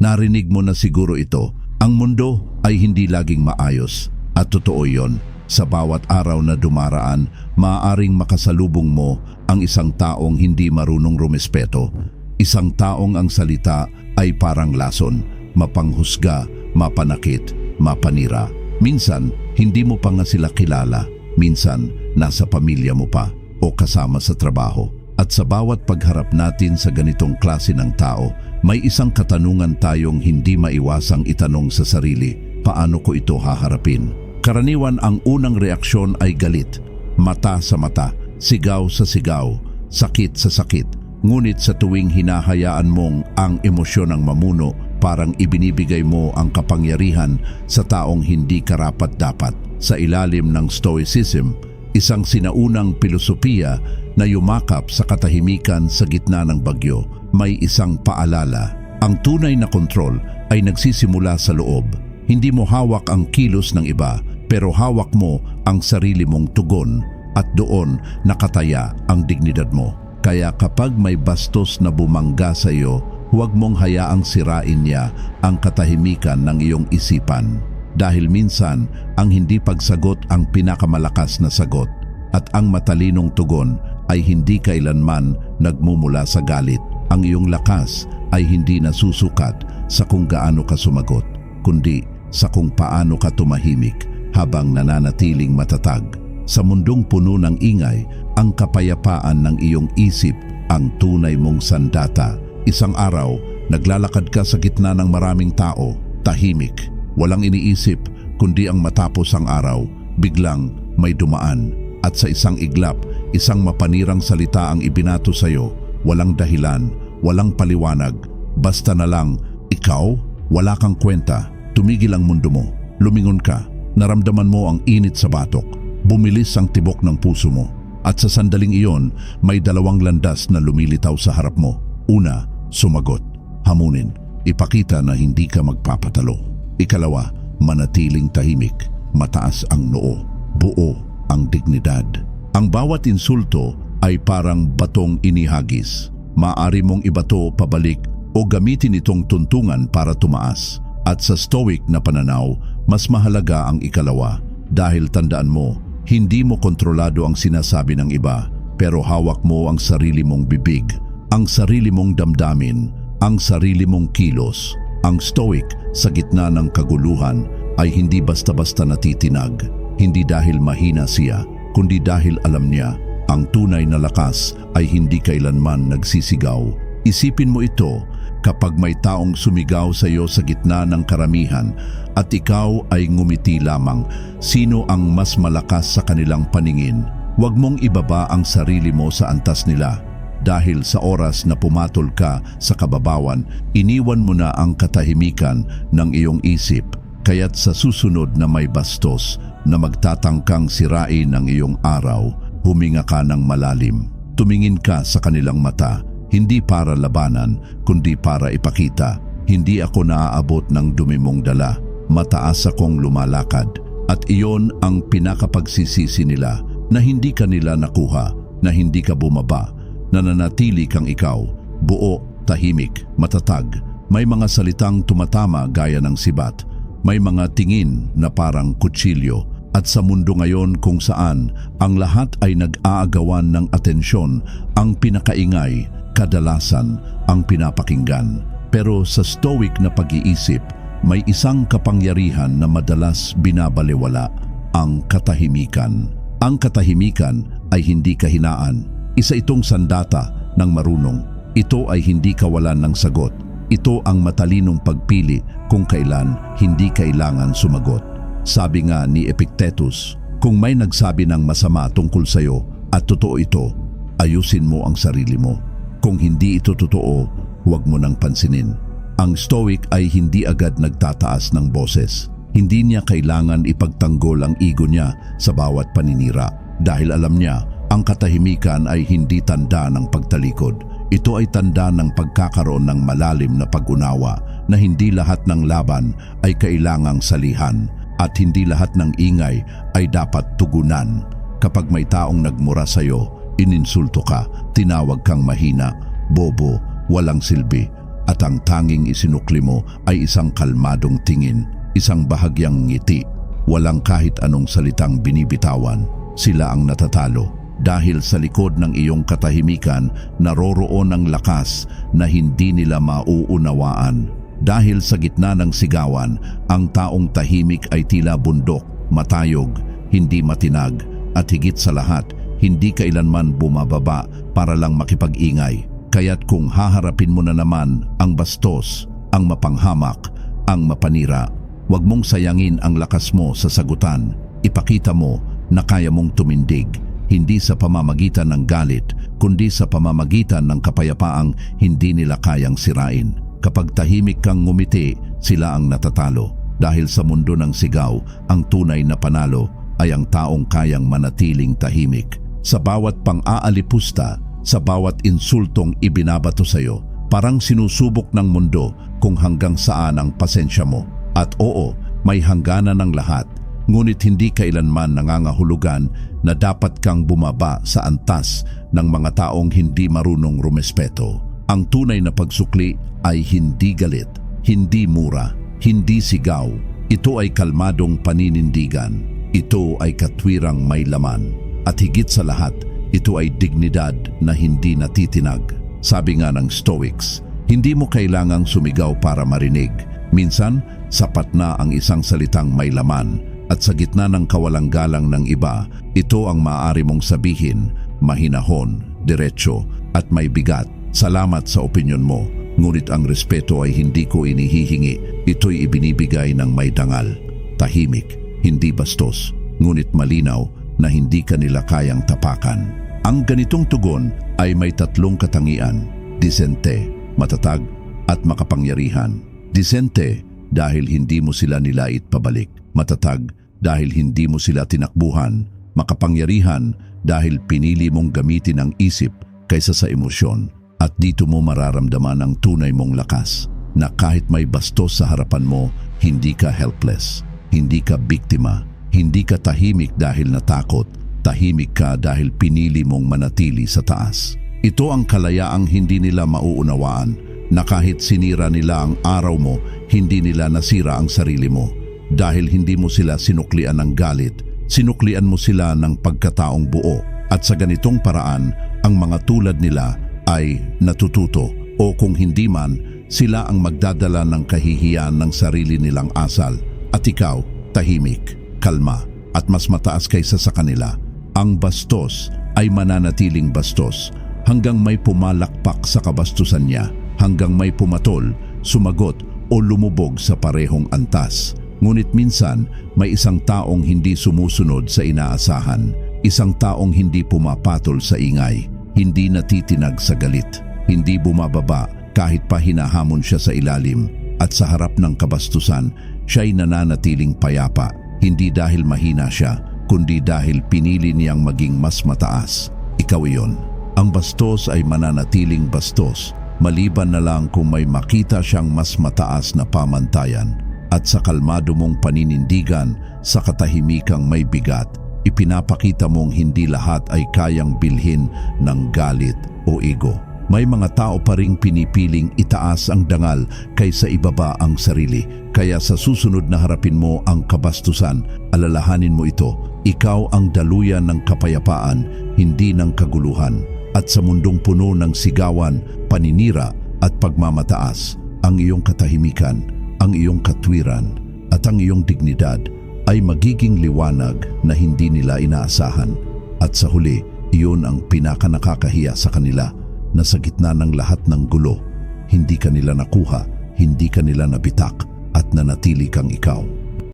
Narinig mo na siguro ito. Ang mundo ay hindi laging maayos. At totoo yon. Sa bawat araw na dumaraan, maaaring makasalubong mo ang isang taong hindi marunong rumespeto. Isang taong ang salita ay parang lason, mapanghusga, mapanakit, mapanira. Minsan, hindi mo pa nga sila kilala. Minsan, nasa pamilya mo pa o kasama sa trabaho. At sa bawat pagharap natin sa ganitong klase ng tao, may isang katanungan tayong hindi maiwasang itanong sa sarili, paano ko ito haharapin? Karaniwan ang unang reaksyon ay galit, mata sa mata, sigaw sa sigaw, sakit sa sakit. Ngunit sa tuwing hinahayaan mong ang emosyon ang mamuno, parang ibinibigay mo ang kapangyarihan sa taong hindi karapat-dapat. Sa ilalim ng Stoicism, isang sinaunang pilosopiya na yumakap sa katahimikan sa gitna ng bagyo, may isang paalala. Ang tunay na kontrol ay nagsisimula sa loob. Hindi mo hawak ang kilos ng iba, pero hawak mo ang sarili mong tugon at doon nakataya ang dignidad mo. Kaya kapag may bastos na bumangga sa iyo, huwag mong hayaang sirain niya ang katahimikan ng iyong isipan. Dahil minsan, ang hindi pagsagot ang pinakamalakas na sagot at ang matalinong tugon ay hindi kailanman nagmumula sa galit. Ang iyong lakas ay hindi nasusukat sa kung gaano ka sumagot, kundi sa kung paano ka tumahimik habang nananatiling matatag. Sa mundong puno ng ingay, ang kapayapaan ng iyong isip ang tunay mong sandata. Isang araw, naglalakad ka sa gitna ng maraming tao, tahimik, walang iniisip, kundi ang matapos ang araw, biglang may dumaan. At sa isang iglap, isang mapanirang salita ang ibinato sa iyo, walang dahilan, walang paliwanag, basta na lang, ikaw, wala kang kwenta, tumigil ang mundo mo, lumingon ka, naramdaman mo ang init sa batok, bumilis ang tibok ng puso mo, at sa sandaling iyon, may dalawang landas na lumilitaw sa harap mo. Una, sumagot, hamunin, ipakita na hindi ka magpapatalo. Ikalawa, manatiling tahimik, mataas ang noo, buo ang dignidad. Ang bawat insulto ay parang batong inihagis. Maari mong ibato pabalik o gamitin itong tuntungan para tumaas. At sa stoic na pananaw, mas mahalaga ang ikalawa dahil tandaan mo, hindi mo kontrolado ang sinasabi ng iba pero hawak mo ang sarili mong bibig, ang sarili mong damdamin, ang sarili mong kilos. Ang stoic sa gitna ng kaguluhan ay hindi basta-basta natitinag, hindi dahil mahina siya, kundi dahil alam niya ang tunay na lakas ay hindi kailanman nagsisigaw. Isipin mo ito kapag may taong sumigaw sa iyo sa gitna ng karamihan at ikaw ay ngumiti lamang, sino ang mas malakas sa kanilang paningin? Huwag mong ibaba ang sarili mo sa antas nila dahil sa oras na pumatol ka sa kababawan, iniwan mo na ang katahimikan ng iyong isip. Kaya't sa susunod na may bastos na magtatangkang sirain ang iyong araw, huminga ka ng malalim. Tumingin ka sa kanilang mata, hindi para labanan, kundi para ipakita. Hindi ako naaabot ng dumi mong dala, mataas akong lumalakad. At iyon ang pinakapagsisisi nila na hindi ka nila nakuha, na hindi ka bumaba, nananatili kang ikaw, buo, tahimik, matatag. May mga salitang tumatama gaya ng sibat, may mga tingin na parang kutsilyo, at sa mundo ngayon kung saan ang lahat ay nag-aagawan ng atensyon, ang pinakaingay, kadalasan ang pinapakinggan. Pero sa stoic na pag-iisip, may isang kapangyarihan na madalas binabalewala, ang katahimikan. Ang katahimikan ay hindi kahinaan, isa itong sandata ng marunong. Ito ay hindi kawalan ng sagot. Ito ang matalinong pagpili kung kailan hindi kailangan sumagot. Sabi nga ni Epictetus, kung may nagsabi ng masama tungkol sa iyo at totoo ito, ayusin mo ang sarili mo. Kung hindi ito totoo, huwag mo nang pansinin. Ang stoic ay hindi agad nagtataas ng boses. Hindi niya kailangan ipagtanggol ang ego niya sa bawat paninira dahil alam niya ang katahimikan ay hindi tanda ng pagtalikod. Ito ay tanda ng pagkakaroon ng malalim na pag-unawa na hindi lahat ng laban ay kailangang salihan at hindi lahat ng ingay ay dapat tugunan. Kapag may taong nagmura sa iyo, ininsulto ka, tinawag kang mahina, bobo, walang silbi, at ang tanging isinukli mo ay isang kalmadong tingin, isang bahagyang ngiti. Walang kahit anong salitang binibitawan. Sila ang natatalo dahil sa likod ng iyong katahimikan naroroon ang lakas na hindi nila mauunawaan. Dahil sa gitna ng sigawan, ang taong tahimik ay tila bundok, matayog, hindi matinag, at higit sa lahat, hindi kailanman bumababa para lang makipag-ingay. Kaya't kung haharapin mo na naman ang bastos, ang mapanghamak, ang mapanira, huwag mong sayangin ang lakas mo sa sagutan. Ipakita mo na kaya mong tumindig, hindi sa pamamagitan ng galit, kundi sa pamamagitan ng kapayapaang hindi nila kayang sirain. Kapag tahimik kang ngumiti, sila ang natatalo. Dahil sa mundo ng sigaw, ang tunay na panalo ay ang taong kayang manatiling tahimik. Sa bawat pang-aalipusta, sa bawat insultong ibinabato sa iyo, parang sinusubok ng mundo kung hanggang saan ang pasensya mo. At oo, may hangganan ng lahat, ngunit hindi kailanman nangangahulugan na dapat kang bumaba sa antas ng mga taong hindi marunong rumespeto. Ang tunay na pagsukli ay hindi galit, hindi mura, hindi sigaw. Ito ay kalmadong paninindigan. Ito ay katwirang may laman. At higit sa lahat, ito ay dignidad na hindi natitinag. Sabi nga ng Stoics, hindi mo kailangang sumigaw para marinig. Minsan, sapat na ang isang salitang may laman at sa gitna ng kawalang galang ng iba, ito ang maaari mong sabihin, mahinahon, diretsyo at may bigat. Salamat sa opinyon mo, ngunit ang respeto ay hindi ko inihihingi. Ito'y ibinibigay ng may dangal. Tahimik, hindi bastos, ngunit malinaw na hindi kanila kayang tapakan. Ang ganitong tugon ay may tatlong katangian, disente, matatag, at makapangyarihan. Disente dahil hindi mo sila nilait pabalik. Matatag dahil hindi mo sila tinakbuhan. Makapangyarihan dahil pinili mong gamitin ang isip kaysa sa emosyon. At dito mo mararamdaman ang tunay mong lakas na kahit may bastos sa harapan mo, hindi ka helpless, hindi ka biktima, hindi ka tahimik dahil natakot, tahimik ka dahil pinili mong manatili sa taas. Ito ang kalayaang hindi nila mauunawaan na kahit sinira nila ang araw mo, hindi nila nasira ang sarili mo. Dahil hindi mo sila sinuklian ng galit, sinuklian mo sila ng pagkataong buo. At sa ganitong paraan, ang mga tulad nila ay natututo o kung hindi man, sila ang magdadala ng kahihiyan ng sarili nilang asal at ikaw, tahimik, kalma at mas mataas kaysa sa kanila. Ang bastos ay mananatiling bastos hanggang may pumalakpak sa kabastusan niya, hanggang may pumatol, sumagot o lumubog sa parehong antas. Ngunit minsan, may isang taong hindi sumusunod sa inaasahan, isang taong hindi pumapatol sa ingay, hindi natitinag sa galit, hindi bumababa kahit pa hinahamon siya sa ilalim at sa harap ng kabastusan, siya'y nananatiling payapa, hindi dahil mahina siya, kundi dahil pinili niyang maging mas mataas. Ikaw iyon. Ang bastos ay mananatiling bastos, maliban na lang kung may makita siyang mas mataas na pamantayan at sa kalmado mong paninindigan sa katahimikang may bigat ipinapakita mong hindi lahat ay kayang bilhin ng galit o ego. May mga tao pa ring pinipiling itaas ang dangal kaysa ibaba ang sarili. Kaya sa susunod na harapin mo ang kabastusan, alalahanin mo ito. Ikaw ang daluyan ng kapayapaan, hindi ng kaguluhan. At sa mundong puno ng sigawan, paninira at pagmamataas, ang iyong katahimikan, ang iyong katwiran at ang iyong dignidad ay magiging liwanag na hindi nila inaasahan at sa huli iyon ang pinakanakakahiya sa kanila na sa gitna ng lahat ng gulo, hindi kanila nakuha, hindi kanila nabitak at nanatili kang ikaw.